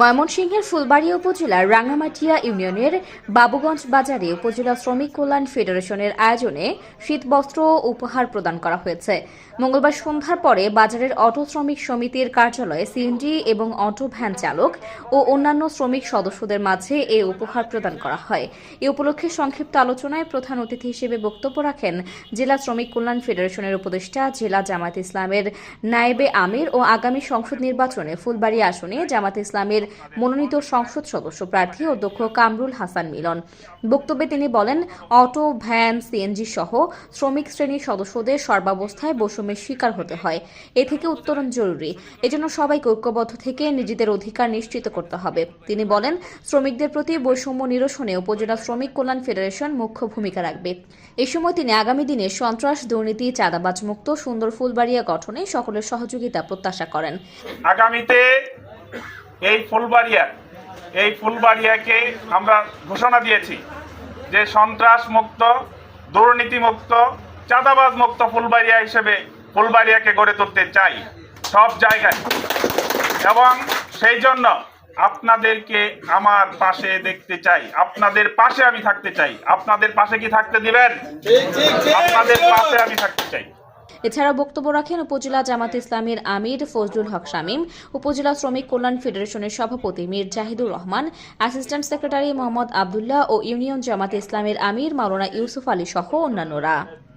ময়মনসিংহের ফুলবাড়ী উপজেলার রাঙ্গামাটিয়া ইউনিয়নের বাবুগঞ্জ বাজারে উপজেলা শ্রমিক কল্যাণ ফেডারেশনের আয়োজনে শীতবস্ত্র উপহার প্রদান করা হয়েছে। মঙ্গলবার সন্ধ্যার পরে বাজারের অটো শ্রমিক সমিতির কার্যালয়ে সিএনজি এবং অটো ভ্যান চালক ও অন্যান্য শ্রমিক সদস্যদের মাঝে এই উপহার প্রদান করা হয়। এ উপলক্ষে সংক্ষিপ্ত আলোচনায় প্রধান অতিথি হিসেবে বক্তব্য রাখেন জেলা শ্রমিক কল্যাণ ফেডারেশনের উপদেষ্টা, জেলা জামাত ইসলামের নায়েবে আমির ও আগামী সংসদ নির্বাচনে ফুলবাড়ী আসনে জামাত ইসলামের মনোনীত সংসদ সদস্য প্রার্থী অধ্যক্ষ কামরুল হাসান মিলন। বক্তব্যে তিনি বলেন, অটো, ভ্যান, সিএনজি সহ শ্রমিক শ্রেণির সদস্যদের সর্বাবস্থায় বৈষম্যের শিকার হতে হয়। এ থেকে উত্তরণ জরুরি। এজন্য সবাইকে ঐক্যবদ্ধ থেকে নিজেদের অধিকার নিশ্চিত করতে হবে। তিনি বলেন, শ্রমিকদের প্রতি বৈষম্য নিরসনে উপজেলা শ্রমিক কল্যাণ ফেডারেশন মুখ্য ভূমিকা রাখবে। এ সময় তিনি আগামী দিনে সন্ত্রাস, দুর্নীতি চাঁদাবাজ মুক্ত সুন্দর ফুলবাড়িয়া গঠনে সকলের সহযোগিতা প্রত্যাশা করেন। আগামীতে এই ফুলবাড়িয়া এই ফুলবাড়িয়াকে আমরা ঘোষণা দিয়েছি যে সন্ত্রাস মুক্ত দুর্নীতি মুক্ত চাঁদাবাজ মুক্ত ফুলবাড়িয়া হিসেবে ফুলবাড়িয়াকে গড়ে তুলতে চাই সব জায়গায়। এবং সেই জন্য আপনাদেরকে আমার পাশে দেখতে চাই। আপনাদের পাশে আমি থাকতে চাই। আপনাদের পাশে কি থাকতে দিবেন? আপনাদের পাশে আমি থাকতে চাই। এছাড়া বক্তব্য রাখেন উপজেলা জামাত ইসলামের আমির ফজলুল হক শামীম, উপজেলা শ্রমিক কল্যাণ ফেডারেশনের সভাপতি মীর জাহিদুর রহমান, অ্যাসিস্ট্যান্ট সেক্রেটারি মোহাম্মদ আবদুল্লাহ ও ইউনিয়ন জামাত ইসলামের আমির মাওলানা ইউসুফ আলী সহ অন্যান্যরা।